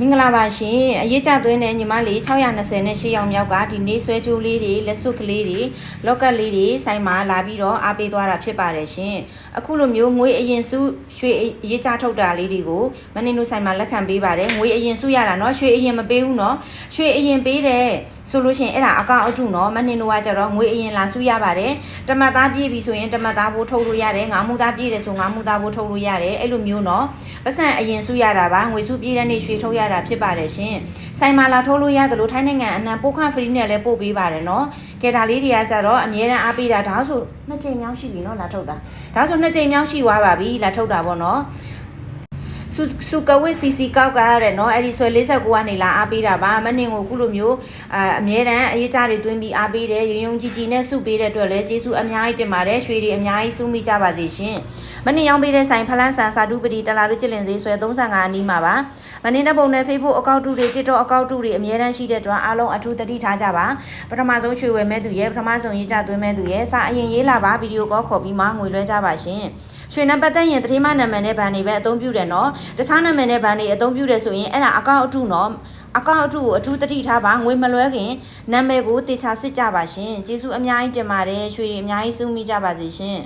မင်္ဂလာပါရှင်အရေးကြသွင်းတဲ့ညီမလေး620နဲ့8ရောင်မြောက်ကဒီနေ့ဆွဲကြိုးလေးတွေလက်စွပ်ကလေးတွေလော့ကတ်လေးတွေဆိုင်မှာလာပြီးတော့အားပေးသွားတာဖြစ်ပါတယ်ရှင်အခုလိုမျိုးငွေအရင်စုရွှေအရေးကြထုတ်တာလေးတွေကိုမနင်တို့ဆိုင်မှာလက်ခံပေးပါတယ်ငွေအရင်စုရတာเนาะရွှေအရင်မပေးဘူးเนาะရွှေအရင်ပေးတယ် ဆိုလို့ရှိရင်အဲ့ဒါအကောင့်အထုနော်မနှင်းတို့ကကြတော့ငွေအရင်လာစုရပါတယ်တမတ်သားပြည့်ပြီဆိုရင်တမတ်သားဘိုးထုတ်လို့ရတယ်ငါးမူသားပြည့်တယ်ဆိုငါးမူသားဘိုးထုတ်လို့ရတယ်အဲ့လိုမျိုးနော်ပတ်စံအရင်စုရတာပါငွေစုပြည့်တဲ့နေ့ရွှေထုတ်ရတာဖြစ်ပါတယ်ရှင်ဆိုင်မာလာထုတ်လို့ရတယ်လို့ထိုင်းနိုင်ငံအနံပို့ခန့်ဖရီနဲ့လည်းပို့ပေးပါတယ်နော်ကဲဒါလေးတွေကကြတော့အမြဲတမ်းအားပေးတာဒါဆိုနှစ်ချိန်မြောက်ရှိပြီနော်လာထုတ်တာဒါဆိုနှစ်ချိန်မြောက်ရှိသွားပါပြီလာထုတ်တာပေါ့နော် စုစုကဝစ်စီစီကောက်ကရတဲ့နော်အဲ့ဒီဆွဲ49ကနေလာအားပေးတာပါမနင်ကိုခုလိုမျိုးအအမြဲတမ်းအရေးကြတွေတွင်းပြီးအားပေးတယ်ရုံရုံကြည်ကြည်နဲ့စုပေးတဲ့အတွက်လည်းကျေးဇူးအများကြီးတင်ပါတယ်ရွှေတွေအများကြီးစုမိကြပါစေရှင်မနင်ရောင်းပေးတဲ့ဆိုင်ဖလန်ဆန်စာတုပတိတလာတို့ကြည်လင်စေးဆွဲ35အနီးမှာပါမနင်တဲ့ပုံနဲ့ Facebook အကောင့်တူတွေ TikTok အကောင့်တူတွေအမြဲတမ်းရှိတဲ့အတွက်အားလုံးအထူးတတိထားကြပါပထမဆုံးရွှေဝယ်မဲ့သူရဲ့ပထမဆုံးရေးကြသွင်းမဲ့သူရဲ့စာအရင်ရေးလာပါဗီဒီယိုကောခေါ်ပြီးမှငွေလွှဲကြပါရှင် ရွှေနဲ့ပတ်သက်ရင်တတိမနာမည်နဲ့ဗန်တွေပဲအသုံးပြုတယ်နော်တခြားနာမည်နဲ့ဗန်တွေအသုံးပြုတယ်ဆိုရင်အဲ့ဒါအကောင့်အထုနော်အကောင့်အထုကိုအထူးတတိထားပါငွေမလွှဲခင်နာမည်ကိုတေချာစစ်ကြပါရှင်ကျေးဇူးအများကြီးတင်ပါတယ်ရွှေတွေအများကြီးစုမိကြပါစေရှင်